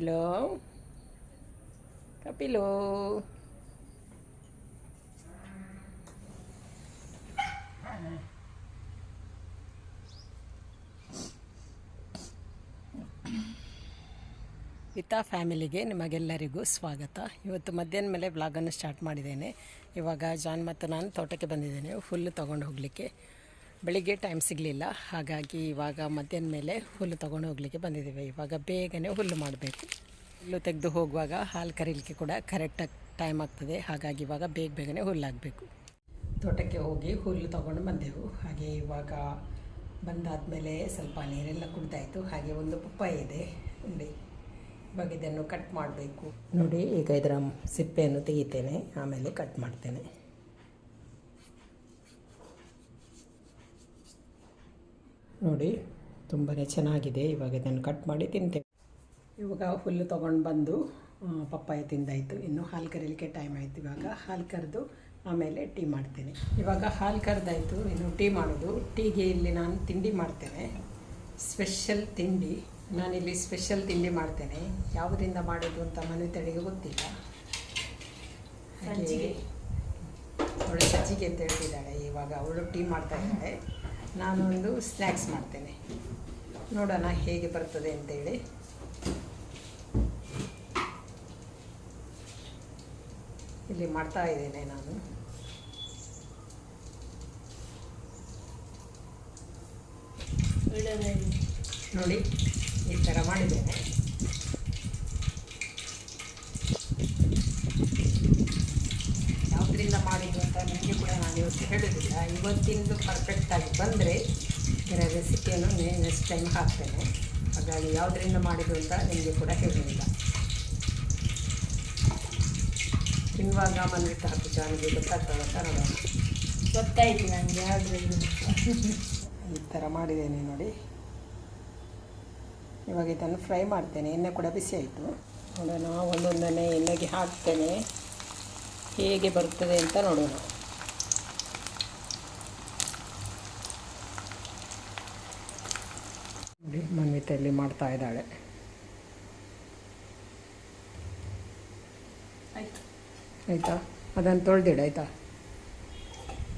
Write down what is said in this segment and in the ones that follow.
ಕಪಿಲು ಕಪಿಲು ವಿತಾ ಫ್ಯಾಮಿಲಿಗೆ ನಿಮಗೆಲ್ಲರಿಗೂ ಸ್ವಾಗತ. ಇವತ್ತು ಮಧ್ಯಾಹ್ನ ಮೇಲೆ ವ್ಲಾಗನ್ನು ಸ್ಟಾರ್ಟ್ ಮಾಡಿದ್ದೇನೆ. ಇವಾಗ ಜಾನ್ ಮತ್ತು ನಾನು ತೋಟಕ್ಕೆ ಬಂದಿದ್ದೇನೆ. ಫುಲ್ ತೊಗೊಂಡು ಹೋಗಲಿಕ್ಕೆ. ಬೆಳಿಗ್ಗೆ ಟೈಮ್ ಸಿಗಲಿಲ್ಲ. ಹಾಗಾಗಿ ಇವಾಗ ಮಧ್ಯಾಹ್ನ ಮೇಲೆ ಹುಲ್ಲು ತೊಗೊಂಡು ಹೋಗ್ಲಿಕ್ಕೆ ಬಂದಿದ್ದೀವಿ. ಇವಾಗ ಬೇಗನೆ ಹುಲ್ಲು ಮಾಡಬೇಕು. ಹುಲ್ಲು ತೆಗೆದು ಹೋಗುವಾಗ ಹಾಲು ಕರೀಲಿಕ್ಕೆ ಕೂಡ ಕರೆಕ್ಟಾಗಿ ಟೈಮ್ ಆಗ್ತದೆ. ಹಾಗಾಗಿ ಇವಾಗ ಬೇಗ ಬೇಗನೆ ಹುಲ್ಲಾಗಬೇಕು. ತೋಟಕ್ಕೆ ಹೋಗಿ ಹುಲ್ಲು ತೊಗೊಂಡು ಬಂದೆವು. ಹಾಗೆ ಇವಾಗ ಬಂದಾದಮೇಲೆ ಸ್ವಲ್ಪ ನೀರೆಲ್ಲ ಕುಡ್ದಾಯಿತು ಹಾಗೆ ಒಂದು ಪಪ್ಪಾಯ ಇದೆ. ನೋಡಿ ಇವಾಗ ಇದನ್ನು ಕಟ್ ಮಾಡಬೇಕು. ನೋಡಿ, ಈಗ ಇದರ ಸಿಪ್ಪೆಯನ್ನು ತೆಗಿತೇನೆ. ಆಮೇಲೆ ಕಟ್ ಮಾಡ್ತೇನೆ. ನೋಡಿ ತುಂಬಾ ಚೆನ್ನಾಗಿದೆ. ಇವಾಗ ಇದನ್ನು ಕಟ್ ಮಾಡಿ ತಿಂತೇವೆ. ಇವಾಗ ಹುಲ್ಲು ತೊಗೊಂಡು ಬಂದು ಪಪ್ಪಾಯ ತಿಂದಾಯಿತು. ಇನ್ನು ಹಾಲು ಕರೀಲಿಕ್ಕೆ ಟೈಮ್ ಆಯಿತು ಇವಾಗ. ಹಾಲು ಕರೆದು ಆಮೇಲೆ ಟೀ ಮಾಡ್ತೇನೆ. ಇವಾಗ ಹಾಲು ಕರೆದಾಯಿತು. ಇನ್ನು ಟೀ ಮಾಡೋದು. ಟೀಗೆ ಇಲ್ಲಿ ನಾನು ತಿಂಡಿ ಮಾಡ್ತೇನೆ. ಸ್ಪೆಷಲ್ ತಿಂಡಿ. ನಾನಿಲ್ಲಿ ಸ್ಪೆಷಲ್ ತಿಂಡಿ ಮಾಡ್ತೇನೆ. ಯಾವುದರಿಂದ ಮಾಡೋದು ಅಂತ ಮನೆ ತಡೆಗೆ ಗೊತ್ತಿಲ್ಲ. ಹಾಗೆ ಅವಳು ಸಜ್ಜಿಗೆ ಅಂತ ಹೇಳ್ತಿದ್ದಾಳೆ. ಇವಾಗ ಅವಳು ಟೀ ಮಾಡ್ತಾ ಇದ್ದಾಳೆ. ನಾನು ಒಂದು ಸ್ನ್ಯಾಕ್ಸ್ ಮಾಡ್ತೇನೆ. ನೋಡೋಣ ಹೇಗೆ ಬರ್ತದೆ ಅಂತೇಳಿ. ಇಲ್ಲಿ ಮಾಡ್ತಾ ಇದ್ದೇನೆ ನಾನು. ನೋಡಿ ಈ ಥರ ಮಾಡಿದ್ದೇನೆ ಯಾವುದರಿಂದ ಮಾಡಿದ್ದು ಅಂತ ನಿಮಗೆ ಕೂಡ ನಾನು ಇವತ್ತು ಹೇಳೋದಿಲ್ಲ ಇವತ್ತಿಂದು ಪರ್ಫೆಕ್ಟಾಗಿ ಬಂದರೆ ಬೇರೆ ರೆಸಿಪಿಯನ್ನು ನೆಕ್ಸ್ಟ್ ಟೈಮ್ ಹಾಕ್ತೇನೆ. ಹಾಗಾಗಿ ಯಾವುದರಿಂದ ಮಾಡಿದ್ದು ಅಂತ ನಿಮಗೆ ಕೂಡ ಹೇಳಿಲ್ಲ ತಿನ್ನುವಾಗ ಮನ್ವಿತ ಹಾಕಿ ಜಾನಿಗೆ ಗೊತ್ತಾಗ್ತದೆ ತರೋಣ ಗೊತ್ತಾಯಿತು ಗೊತ್ತಾಯ್ತು ನನಗೆ ಯಾವುದ್ರಿಂದ ಈ ಥರ ಮಾಡಿದ್ದೇನೆ ನೋಡಿ. ಇವಾಗ ಇದನ್ನು ಫ್ರೈ ಮಾಡ್ತೇನೆ. ಎಣ್ಣೆ ಕೂಡ ಬಿಸಿ ಆಯಿತು. ನೋಡೋಣ ಒಂದೊಂದನ್ನೇ ಎಣ್ಣೆಗೆ ಹಾಕ್ತೇನೆ. ಹೇಗೆ ಬರ್ತದೆ ಅಂತ ನೋಡೋಣ. ನೋಡಿ ಮನ್ವಿತೆಯಲ್ಲಿ ಮಾಡ್ತಾ ಇದ್ದಾಳೆ. ಆಯ್ತಾ? ಅದನ್ನು ತೊಳೆದಿಡು ಆಯ್ತಾ?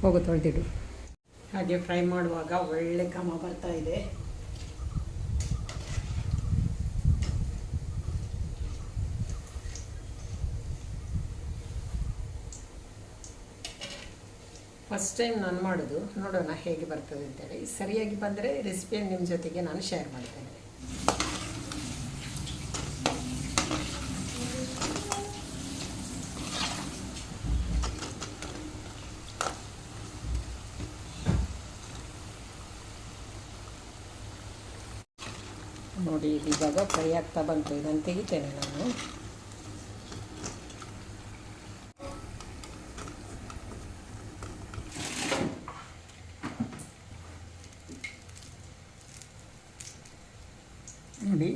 ಹೋಗು ತೊಳೆದಿಡು. ಹಾಗೆ ಫ್ರೈ ಮಾಡುವಾಗ ಒಳ್ಳೆ ಘಮ ಬರ್ತಾ ಇದೆ. ಫಸ್ಟ್ ಟೈಮ್ ನಾನು ಮಾಡೋದು, ನೋಡೋಣ ಹೇಗೆ ಬರ್ತದೆ ಅಂತೇಳಿ. ಸರಿಯಾಗಿ ಬಂದರೆ ರೆಸಿಪಿಯನ್ನು ನಿಮ್ಮ ಜೊತೆಗೆ ನಾನು ಶೇರ್ ಮಾಡ್ತೇನೆ. ನೋಡಿ, ಇವಾಗ ಫ್ರೈ ಆಗ್ತಾ ಬಂತು. ಇದನ್ನು ತೆಗಿತೇನೆ ನಾನು. ನೋಡಿ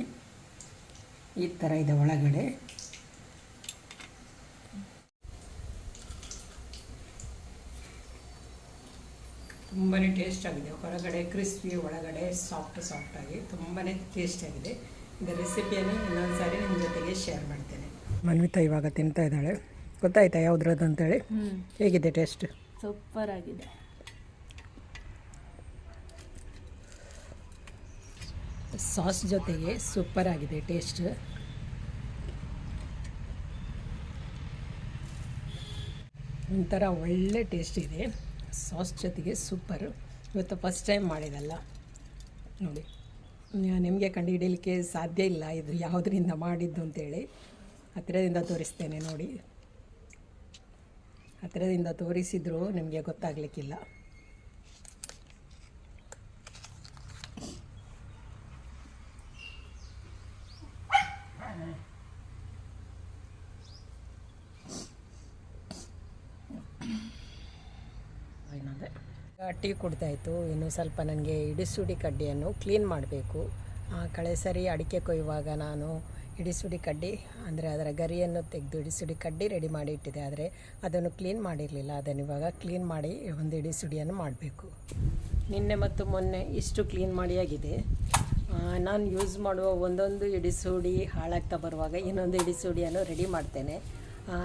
ಈ ಥರ ಇದೆ ಒಳಗಡೆ. ತುಂಬಾ ಟೇಸ್ಟ್ ಆಗಿದೆ. ಹೊರಗಡೆ ಕ್ರಿಸ್ಪಿ ಒಳಗಡೆ ಸಾಫ್ಟ್ ಸಾಫ್ಟಾಗಿ ತುಂಬಾ ಟೇಸ್ಟ್ ಆಗಿದೆ. ಇದರ ರೆಸಿಪಿಯನ್ನು ಇನ್ನೊಂದು ಸಾರಿ ನಿಮ್ಮ ಜೊತೆಗೆ ಶೇರ್ ಮಾಡ್ತೇನೆ. ಮನ್ವಿತಾ ಇವಾಗ ತಿಂತಾ ಇದ್ದಾಳೆ. ಗೊತ್ತಾಯ್ತಾ ಯಾವ್ದ್ರದ್ದು ಅಂತೇಳಿ? ಹೇಗಿದೆ ಟೇಸ್ಟ್ ಸೂಪರ್ ಆಗಿದೆ. ಸಾಸ್ ಜೊತೆಗೆ ಸೂಪರ್ ಆಗಿದೆ ಟೇಸ್ಟ್. ಒಂಥರ ಒಳ್ಳೆ ಟೇಸ್ಟ್ ಇದೆ. ಸಾಸ್ ಜೊತೆಗೆ ಸೂಪರ್. ಇವತ್ತು ಫಸ್ಟ್ ಟೈಮ್ ಮಾಡಿದಲ್ಲ. ನೋಡಿ ನಿಮಗೆ ಕಂಡುಹಿಡಿಯಲಿಕ್ಕೆ ಸಾಧ್ಯ ಇಲ್ಲ ಇದು ಯಾವುದರಿಂದ ಮಾಡಿದ್ದು ಅಂತೇಳಿ. ಹತ್ತಿರದಿಂದ ತೋರಿಸ್ತೇನೆ ನೋಡಿ. ಹತ್ತಿರದಿಂದ ತೋರಿಸಿದರೂ ನಿಮಗೆ ಗೊತ್ತಾಗಲಿಕ್ಕಿಲ್ಲ. ಟೀ ಕುಡ್ತಾಯಿತ್ತು ಇನ್ನು ಸ್ವಲ್ಪ ನನಗೆ ಇಡಿಸುಡಿ ಕಡ್ಡಿಯನ್ನು ಕ್ಲೀನ್ ಮಾಡಬೇಕು. ಕಳೆ ಸರಿ ಅಡಿಕೆ ಕೊಯ್ಯುವಾಗ ನಾನು ಇಡಿಸುಡಿ ಕಡ್ಡಿ, ಅಂದರೆ ಅದರ ಗರಿಯನ್ನು ತೆಗೆದು ಇಡಿಸುಡಿ ಕಡ್ಡಿ ರೆಡಿ ಮಾಡಿ ಇಟ್ಟಿದೆ ಆದರೆ ಅದನ್ನು ಕ್ಲೀನ್ ಮಾಡಿರಲಿಲ್ಲ. ಅದನ್ನು ಇವಾಗ ಕ್ಲೀನ್ ಮಾಡಿ ಒಂದು ಇಡಿಸುಡಿಯನ್ನು ಮಾಡಬೇಕು. ನಿನ್ನೆ ಮತ್ತು ಮೊನ್ನೆ ಇಷ್ಟು ಕ್ಲೀನ್ ಮಾಡಿ ಆಗಿದೆ ನಾನು ಯೂಸ್ ಮಾಡುವ ಒಂದೊಂದು ಇಡಿಸುಡಿ ಹಾಳಾಗ್ತಾ ಬರುವಾಗ ಇನ್ನೊಂದು ಇಡಿಸುಡಿಯನ್ನು ರೆಡಿ ಮಾಡ್ತೇನೆ.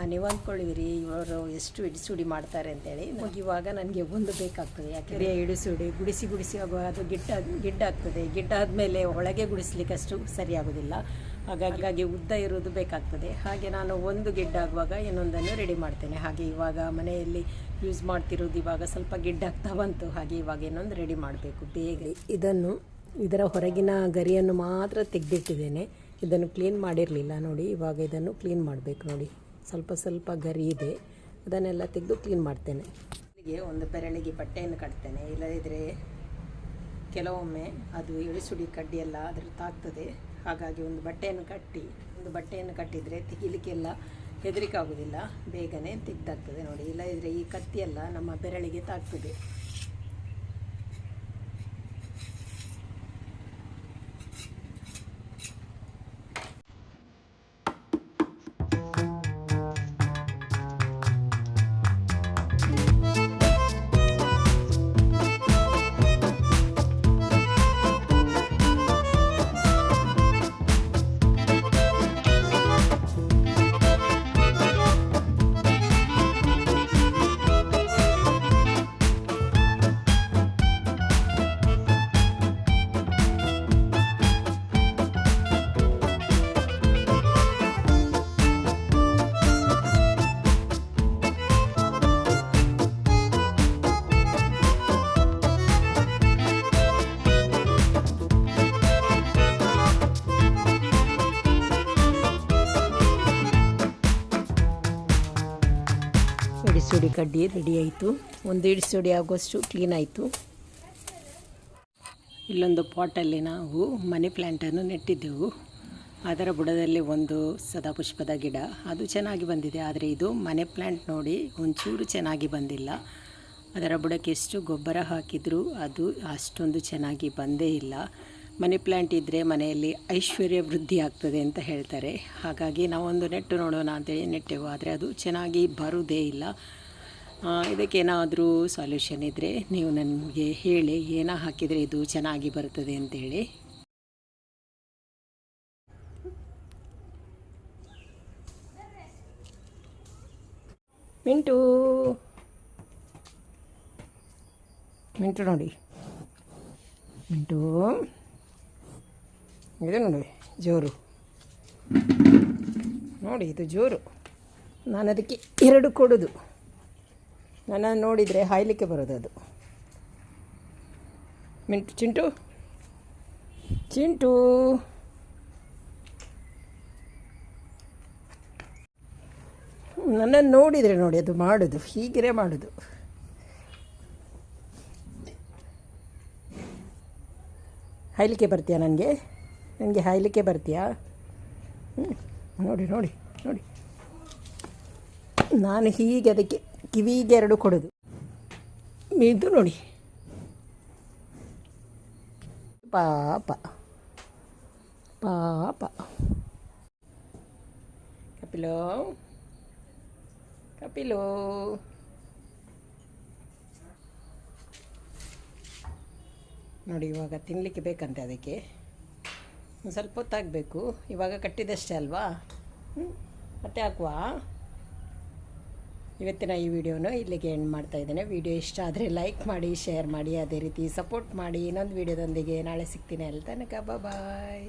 ನೀವು ಅಂದ್ಕೊಳ್ಳಿವಿರಿ ಇವರು ಎಷ್ಟು ಇಡಿಸುಡಿ ಮಾಡ್ತಾರೆ ಅಂತೇಳಿ. ಇವಾಗ ನನಗೆ ಒಂದು ಬೇಕಾಗ್ತದೆ. ಯಾಕೆಂದರೆ ಇಡಿಸುಡಿ ಗುಡಿಸಿ ಗುಡಿಸಿ ಆಗುವಾಗ ಅದು ಗಿಡ್ಡ ಗಿಡ್ಡಾಗ್ತದೆ. ಗಿಡ್ಡ ಆದಮೇಲೆ ಒಳಗೆ ಗುಡಿಸ್ಲಿಕ್ಕಷ್ಟು ಸರಿಯಾಗೋದಿಲ್ಲ. ಹಾಗಾಗಿ ಹಾಗಾಗಿ ಉದ್ದ ಇರೋದು ಬೇಕಾಗ್ತದೆ. ಹಾಗೆ ನಾನು ಒಂದು ಗಿಡ್ಡಾಗುವಾಗ ಇನ್ನೊಂದನ್ನು ರೆಡಿ ಮಾಡ್ತೇನೆ. ಹಾಗೆ ಇವಾಗ ಮನೆಯಲ್ಲಿ ಯೂಸ್ ಮಾಡ್ತಿರೋದು ಇವಾಗ ಸ್ವಲ್ಪ ಗಿಡ್ಡಾಗ್ತಾ ಬಂತು. ಹಾಗೆ ಇವಾಗ ಇನ್ನೊಂದು ರೆಡಿ ಮಾಡಬೇಕು ಬೇಗ. ಇದನ್ನು ಇದರ ಹೊರಗಿನ ಗರಿಯನ್ನು ಮಾತ್ರ ತೆಗೆದಿಟ್ಟಿದ್ದೇನೆ. ಇದನ್ನು ಕ್ಲೀನ್ ಮಾಡಿರಲಿಲ್ಲ ನೋಡಿ. ಇವಾಗ ಇದನ್ನು ಕ್ಲೀನ್ ಮಾಡಬೇಕು ನೋಡಿ. ಸ್ವಲ್ಪ ಸ್ವಲ್ಪ ಗರಿ ಇದೆ. ಅದನ್ನೆಲ್ಲ ತೆಗೆದು ಕ್ಲೀನ್ ಮಾಡ್ತೇನೆ. ಒಂದು ಬೆರಳಿಗೆ ಬಟ್ಟೆಯನ್ನು ಕಟ್ತೇನೆ. ಇಲ್ಲದಿದ್ದರೆ ಕೆಲವೊಮ್ಮೆ ಅದು ಇಳಿಸುಡಿ ಕಡ್ಡಿ ಎಲ್ಲ ಅದ್ರ ತಾಗ್ತದೆ. ಹಾಗಾಗಿ ಒಂದು ಬಟ್ಟೆಯನ್ನು ಕಟ್ಟಿ, ಒಂದು ಬಟ್ಟೆಯನ್ನು ಕಟ್ಟಿದರೆ ತೆಗಿಲಿಕ್ಕೆಲ್ಲ ಹೆದರಿಕೆ ಆಗೋದಿಲ್ಲ ಬೇಗನೆ ತೆಗ್ದಾಗ್ತದೆ ನೋಡಿ. ಇಲ್ಲದಿದ್ದರೆ ಈ ಕತ್ತಿಯೆಲ್ಲ ನಮ್ಮ ಬೆರಳಿಗೆ ತಾಗ್ತದೆ. ಇಡಿಸುಡಿ ಕಡ್ಡಿ ರೆಡಿ ಆಯಿತು. ಒಂದು ಇಡಿಸುಡಿ ಆಗುವಷ್ಟು ಕ್ಲೀನ್ ಆಯಿತು. ಇಲ್ಲೊಂದು ಪಾಟಲ್ಲಿ ನಾವು ಮನಿ ಪ್ಲ್ಯಾಂಟನ್ನು ನೆಟ್ಟಿದ್ದೆವು. ಅದರ ಬುಡದಲ್ಲಿ ಒಂದು ಸದಾಪುಷ್ಪದ ಗಿಡ. ಅದು ಚೆನ್ನಾಗಿ ಬಂದಿದೆ, ಆದರೆ ಇದು ಮನೆ ಪ್ಲ್ಯಾಂಟ್ ನೋಡಿ ಒಂಚೂರು ಚೆನ್ನಾಗಿ ಬಂದಿಲ್ಲ. ಅದರ ಬುಡಕ್ಕೆ ಎಷ್ಟು ಗೊಬ್ಬರ ಹಾಕಿದರೂ ಅದು ಅಷ್ಟೊಂದು ಚೆನ್ನಾಗಿ ಬಂದೇ ಇಲ್ಲ. ಮನಿ ಪ್ಲ್ಯಾಂಟ್ ಇದ್ದರೆ ಮನೆಯಲ್ಲಿ ಐಶ್ವರ್ಯ ವೃದ್ಧಿ ಆಗ್ತದೆ ಅಂತ ಹೇಳ್ತಾರೆ. ಹಾಗಾಗಿ ನಾವೊಂದು ನೆಟ್ಟು ನೋಡೋಣ ಅಂತೇಳಿ ನೆಟ್ಟೆವು, ಆದರೆ ಅದು ಚೆನ್ನಾಗಿ ಬರುವುದೇ ಇಲ್ಲ. ಇದಕ್ಕೇನಾದರೂ ಸಾಲ್ಯೂಷನ್ ಇದ್ದರೆ ನೀವು ನನಗೆ ಹೇಳಿ, ಏನೋ ಹಾಕಿದರೆ ಇದು ಚೆನ್ನಾಗಿ ಬರ್ತದೆ ಅಂತೇಳಿ ಮಿಂಟು. ಮಿಂಟು ನೋಡಿ. ಮಿಂಟು. ಇದು ನೋಡಿ, ಜೋರು. ನೋಡಿ, ಇದು ಜೋರು. ನಾನು ಅದಕ್ಕೆ ಎರಡು ಕೊಡೋದು. ನನ್ನನ್ನು ನೋಡಿದರೆ ಹಾಯ್ಲಿಕ್ಕೆ ಬರೋದು ಅದು. ಮಿಂಟು, ಚಿಂಟು? ಚಿಂಟು? ನನ್ನನ್ನು ನೋಡಿದರೆ ನೋಡಿ, ಅದು ಮಾಡೋದು, ಹೀಗಿರೆ ಮಾಡೋದು. ಹಾಯ್ಲಿಕ್ಕೆ ಬರ್ತೀಯಾ ನನಗೆ? ನನಗೆ ಹಾಯ್ಲಿಕ್ಕೆ ಬರ್ತೀಯಾ? ನೋಡಿ ನೋಡಿ ನೋಡಿ. ನಾನು ಹೀಗೆ ಅದಕ್ಕೆ ಕಿವಿಗೆ ಎರಡು ಕೊಡೋದು. ಮೀದು ನೋಡಿ ಪಾಪ. ಪಾಪ. ಕಪಿಲೋ. ಕಪಿಲೋ. ನೋಡಿ, ಇವಾಗ ತಿನ್ನಲಿಕ್ಕೆ ಬೇಕಂತೆ ಅದಕ್ಕೆ. ಸ್ವಲ್ಪ ಹೊತ್ತಾಗಬೇಕು. ಇವಾಗ ಕಟ್ಟಿದಷ್ಟೇ ಅಲ್ವಾ? ಮತ್ತೆ ಹಾಕುವ? ಇವತ್ತಿನ ಈ ವಿಡಿಯೋನು ಇಲ್ಲಿಗೆ ಎಂಡ್ ಮಾಡ್ತಾ ಇದ್ದೇನೆ. ವಿಡಿಯೋ ಇಷ್ಟ ಆದರೆ ಲೈಕ್ ಮಾಡಿ ಶೇರ್ ಮಾಡಿ, ಅದೇ ರೀತಿ ಸಪೋರ್ಟ್ ಮಾಡಿ. ಇನ್ನೊಂದು ವಿಡಿಯೋದೊಂದಿಗೆ ನಾಳೆ ಸಿಗ್ತೀನಿ ಅಲ್ಲಿ ತನಕ. ಬಾಯ್